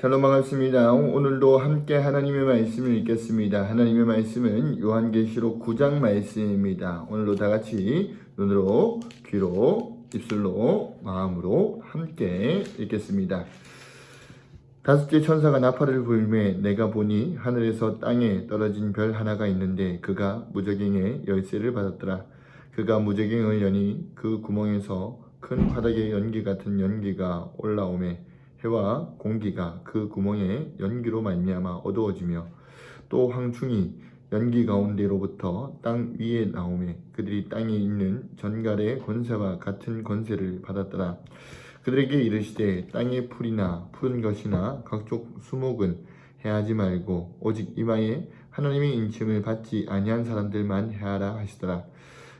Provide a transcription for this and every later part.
샬롬 반갑습니다. 오늘도 함께 하나님의 말씀을 읽겠습니다. 하나님의 말씀은 요한계시록 9장 말씀입니다. 오늘도 다 같이 눈으로, 귀로, 입술로, 마음으로 함께 읽겠습니다. 다섯째 천사가 나팔을 불매 내가 보니 하늘에서 땅에 떨어진 별 하나가 있는데 그가 무적행의 열쇠를 받았더라. 그가 무적행을 여니 그 구멍에서 큰 화덕의 연기 같은 연기가 올라오매 해와 공기가 그 구멍에 연기로 말미암아 어두워지며 또 황충이 연기 가운데로부터 땅 위에 나오매 그들이 땅에 있는 전갈의 권세와 같은 권세를 받았더라. 그들에게 이르시되 땅의 풀이나 푸른 것이나 각종 수목은 해하지 말고 오직 이마에 하나님의 인침을 받지 아니한 사람들만 해하라 하시더라.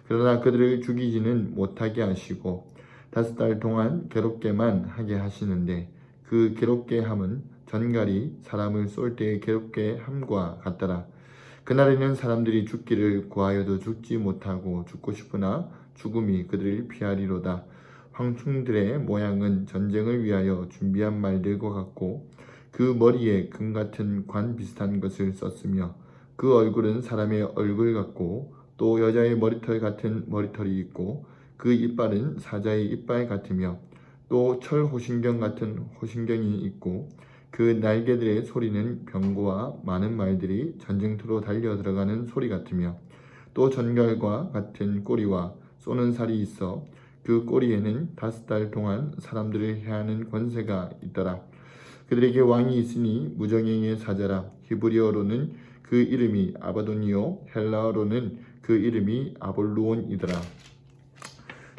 그러나 그들을 죽이지는 못하게 하시고 다섯 달 동안 괴롭게만 하게 하시는데 그 괴롭게 함은 전갈이 사람을 쏠 때의 괴롭게 함과 같더라. 그날에는 사람들이 죽기를 구하여도 죽지 못하고 죽고 싶으나 죽음이 그들을 피하리로다. 황충들의 모양은 전쟁을 위하여 준비한 말들과 같고 그 머리에 금 같은 관 비슷한 것을 썼으며 그 얼굴은 사람의 얼굴 같고 또 여자의 머리털 같은 머리털이 있고 그 이빨은 사자의 이빨 같으며 또 철 호신경 같은 호신경이 있고 그 날개들의 소리는 병고와 많은 말들이 전쟁터로 달려 들어가는 소리 같으며 또 전갈과 같은 꼬리와 쏘는 살이 있어 그 꼬리에는 다섯 달 동안 사람들을 해하는 권세가 있더라. 그들에게 왕이 있으니 무정행의 사자라 히브리어로는 그 이름이 아바돈이요 헬라어로는 그 이름이 아볼루온이더라.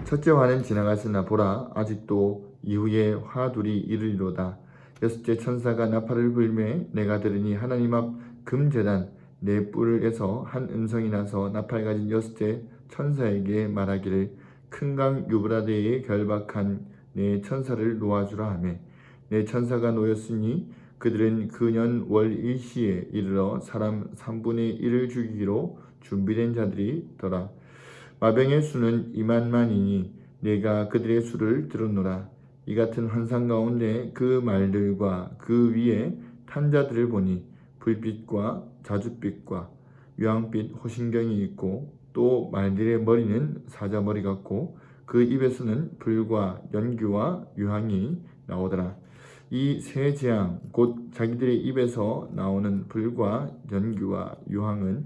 첫째 화는 지나갔으나 보라. 아직도 이후에 화 둘이 이르리로다. 여섯째 천사가 나팔을 불매 내가 들으니 하나님 앞 금재단 네 뿔에서 한 음성이 나서 나팔 가진 여섯째 천사에게 말하기를 큰 강 유브라데에 결박한 네 천사를 놓아주라 하매. 네 천사가 놓였으니 그들은 그년 월 일시에 이르러 사람 3분의 1을 죽이기로 준비된 자들이 더라 마병의 수는 2만만이니 내가 그들의 수를 들었노라 이 같은 환상 가운데 그 말들과 그 위에 탄자들을 보니 불빛과 자줏빛과 유황빛 호신경이 있고 또 말들의 머리는 사자 머리 같고 그 입에서는 불과 연기와 유황이 나오더라. 이 세 재앙 곧 자기들의 입에서 나오는 불과 연기와 유황은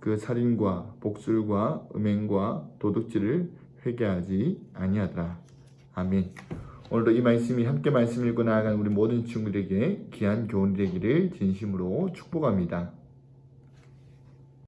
그 살인과 복술과 음행과 도둑질을 회개하지 아니하더라. 아멘. 오늘도 이 말씀이 함께 말씀 읽고 나아가는 우리 모든 친구들에게 귀한 교훈이 되기를 진심으로 축복합니다.